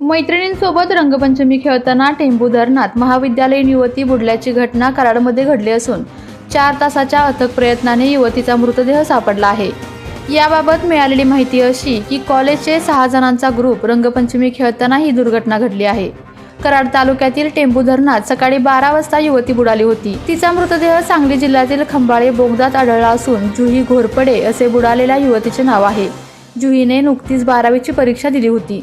मैत्रिणींसोबत रंगपंचमी खेळताना टेंबू धरणात महाविद्यालयीन युवती बुडल्याची घटना कराडमध्ये घडली असून चार तासाच्या अथक प्रयत्नाने युवतीचा मृतदेह सापडला आहे. याबाबत मिळालेली माहिती अशी की कॉलेजचे सहा जणांचा ग्रुप रंगपंचमी खेळताना ही दुर्घटना घडली आहे. कराड तालुक्यातील टेंबू धरणात सकाळी बारा वाजता युवती बुडाली होती. तिचा मृतदेह सांगली जिल्ह्यातील खंबाळे बोगदात आढळला असून जुही घोरपडे असे बुडालेल्या युवतीचे नाव आहे. जुहीने नुकतीच बारावीची परीक्षा दिली होती.